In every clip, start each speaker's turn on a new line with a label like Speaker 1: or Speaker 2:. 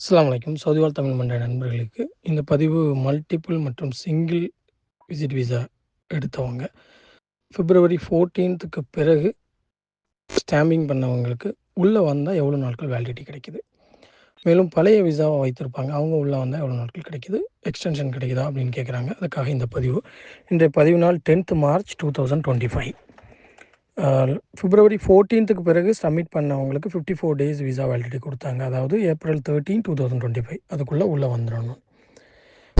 Speaker 1: அஸ்ஸலாமு வலைக்கம் சவுதி வாழ் தமிழ் மன்ற நண்பர்களுக்கு இந்த பதிவு மல்டிபிள் மற்றும் சிங்கிள் விசிட் விசா எடுத்தவங்க. பிப்ரவரி ஃபோர்டீன்த்துக்கு பிறகு ஸ்டாம்பிங் பண்ணவங்களுக்கு உள்ளே வந்தால் எவ்வளோ நாட்கள் வேலிடிட்டி கிடைக்குது? மேலும் பழைய விசாவை வைத்திருப்பாங்க. அவங்க உள்ளே வந்தால் எவ்வளோ நாட்கள் கிடைக்குது? எக்ஸ்டென்ஷன் கிடைக்குதா அப்படின்னு கேட்குறாங்க அதுக்காக இந்த பதிவு. இந்த பதிவு நாள் tenth March two thousand twenty five February ஃபோர்டீன்த்துக்கு பிறகு சப்மிட் பண்ணவங்களுக்கு fifty four days visa validity கொடுத்தாங்க. அதாவது April thirteen two thousand twenty five அதுக்குள்ளே உள்ளே வந்துடணும்.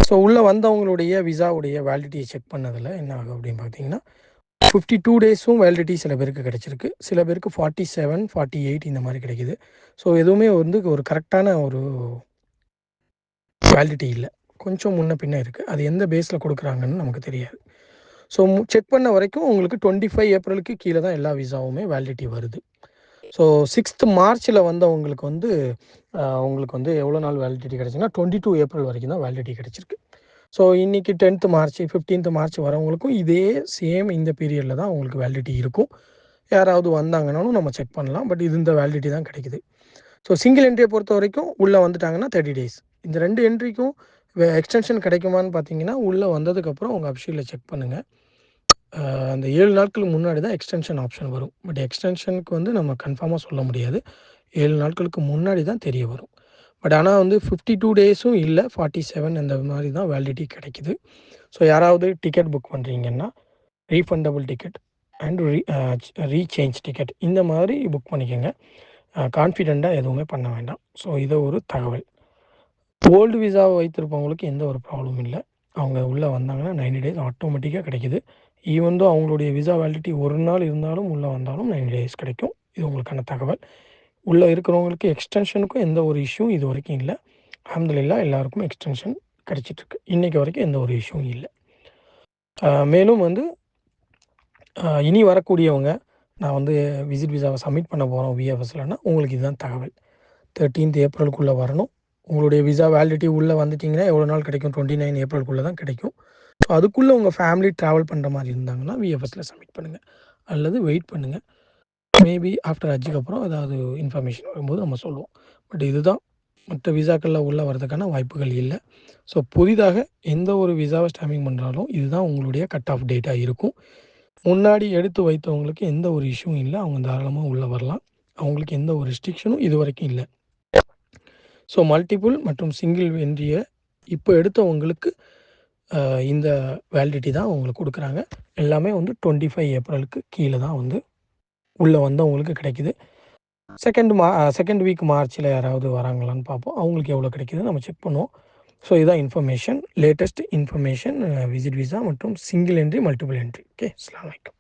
Speaker 1: ஸோ உள்ளே வந்தவங்களுடைய விசாவுடைய வேலிடிட்டியை செக் பண்ணதில் என்ன ஆகும் அப்படின்னு பார்த்தீங்கன்னா ஃபிஃப்டி டூ டேஸும் வேலிடிட்டி சில பேருக்கு கிடச்சிருக்கு. சில பேருக்கு ஃபார்ட்டி செவன் ஃபார்ட்டி எயிட் இந்த மாதிரி கிடைக்குது. ஸோ எதுவுமே வந்து ஒரு கரெக்டான ஒரு வேலிடிட்டி இல்லை. கொஞ்சம் முன்ன பின்ன இருக்குது அது எந்த பேஸில் கொடுக்குறாங்கன்னு நமக்கு தெரியாது. ஸோ செக் பண்ண வரைக்கும் உங்களுக்கு டுவெண்ட்டி ஃபைவ் ஏப்ரலுக்கு கீழே தான் எல்லா விசாவுமே வேலிடிட்டி வருது. ஸோ சிக்ஸ்த் மார்ச்சில் வந்தவங்களுக்கு வந்து உங்களுக்கு வந்து எவ்வளோ நாள் வேலிடிட்டி கிடச்சிங்கன்னா டுவெண்ட்டி டூ ஏப்ரல் வரைக்கும் தான் வேலிடிட்டி கிடச்சிருக்கு. ஸோ இன்றைக்கி டென்த்து மார்ச் ஃபிஃப்டீன்த் மார்ச் வரவங்களுக்கும் இதே சேம் இந்த பீரியடில் தான் உங்களுக்கு வேலிடிட்டி இருக்கும். யாராவது வந்தாங்கனாலும் நம்ம செக் பண்ணலாம். பட் இது இந்த வேலிடிட்டி தான் கிடைக்குது. ஸோ சிங்கிள் என்ட்ரியை பொறுத்த வரைக்கும் உள்ளே வந்துட்டாங்கன்னா தேர்ட்டி டேஸ் இந்த ரெண்டு என்ட்ரிக்கும் எக்ஸ்டென்ஷன் கிடைக்குமான்னு பார்த்தீங்கன்னா உள்ளே வந்ததுக்கப்புறம் உங்கள் அப்ஷீலில் செக் பண்ணுங்கள் அந்த ஏழு நாட்களுக்கு முன்னாடி தான் எக்ஸ்டென்ஷன் ஆப்ஷன் வரும். பட் எக்ஸ்டென்ஷனுக்கு வந்து நம்ம கன்ஃபார்மாக சொல்ல முடியாது. ஏழு நாட்களுக்கு முன்னாடி தான் தெரிய வரும். பட் ஆனால் வந்து ஃபிஃப்டி டூ டேஸும் இல்லை ஃபார்ட்டி செவன் அந்த மாதிரி தான் வேலிடிட்டி கிடைக்குது. ஸோ யாராவது டிக்கெட் புக் பண்ணுறீங்கன்னா refundable ticket and re rechange ticket இந்த மாதிரி புக் பண்ணிக்கோங்க. கான்ஃபிடெண்ட்டாக எதுவுமே பண்ண வேண்டாம். ஸோ இது ஒரு தகவல். ஓல்டு விசாவை வைத்திருப்பவங்களுக்கு எந்த ஒரு ப்ராப்ளமும் இல்லை. அவங்க உள்ளே வந்தாங்கன்னா 90 டேஸ் ஆட்டோமேட்டிக்காக கிடைக்குது. ஈவன் தோ அவங்களுடைய விசா வேலிடிட்டி ஒரு நாள் இருந்தாலும் உள்ளே வந்தாலும் 90 டேஸ் கிடைக்கும். இது உங்களுக்கான தகவல். உள்ளே இருக்கிறவங்களுக்கு எக்ஸ்டென்ஷனுக்கும் எந்த ஒரு இஷ்யூவும் இது வரைக்கும் இல்லை. அல்ஹம்துலில்லாஹ் எல்லாருக்கும் எக்ஸ்டென்ஷன் கிடைச்சிட்ருக்கு இன்றைக்கி வரைக்கும் எந்த ஒரு இஷ்யூவும் இல்லை. மேலும் வந்து இனி வரக்கூடியவங்க நான் வந்து விசிட் விசாவை சப்மிட் பண்ண போகிறோம் விஎஃப்எஸ்லன்னா உங்களுக்கு இதுதான் தகவல். தேர்ட்டீன்த் ஏப்ரலுக்குள்ளே வரணும். உங்களுடைய விசா வேலிடிட்டி உள்ளே வந்துட்டிங்கன்னா எவ்வளோ நாள் கிடைக்கும்? டுவெண்ட்டி நைன் ஏப்ரல்குள்ளே தான் கிடைக்கும். ஸோ அதுக்குள்ளே உங்கள் ஃபேமிலி ட்ராவல் பண்ணுற மாதிரி இருந்தாங்கன்னா விஎஃப்எஸில் சப்மிட் பண்ணுங்கள் அல்லது வெயிட் பண்ணுங்கள் மேபி ஆஃப்டர் ஹஜ்ஜுக்கு அப்புறம் ஏதாவது இன்ஃபர்மேஷன் வரும்போது நம்ம சொல்லுவோம். பட் இதுதான். மற்ற விசாக்களில் உள்ளே வரதுக்கான வாய்ப்புகள் இல்லை. ஸோ புதிதாக எந்த ஒரு விசாவை ஸ்டாம்பிங் பண்ணுறாலும் இதுதான் உங்களுடைய கட் ஆஃப் டேட்டாக இருக்கும். முன்னாடி எடுத்து வைத்தவங்களுக்கு எந்த ஒரு இஷ்யூவும் இல்லை. அவங்க தாராளமாக உள்ளே வரலாம். அவங்களுக்கு எந்த ஒரு ரெஸ்ட்ரிக்ஷனும் இது வரைக்கும் இல்லை. ஸோ மல்டிபிள் மற்றும் சிங்கிள் வென்றிய இப்போ எடுத்தவங்களுக்கு இந்த வேலிடிட்டி தான் அவங்களுக்கு கொடுக்குறாங்க. எல்லாமே வந்து டுவெண்ட்டி ஃபைவ் ஏப்ரலுக்கு கீழே தான் வந்து உள்ளே வந்து அவங்களுக்கு கிடைக்குது. செகண்ட் மா செகண்ட் வீக் மார்ச்சில் யாராவது வராங்களான்னு பார்ப்போம். அவங்களுக்கு எவ்வளோ கிடைக்குது நம்ம செக் பண்ணுவோம். ஸோ இதுதான் information latest information visit visa மற்றும் single entry multiple entry okay அஸ்லாம் வலைக்கம்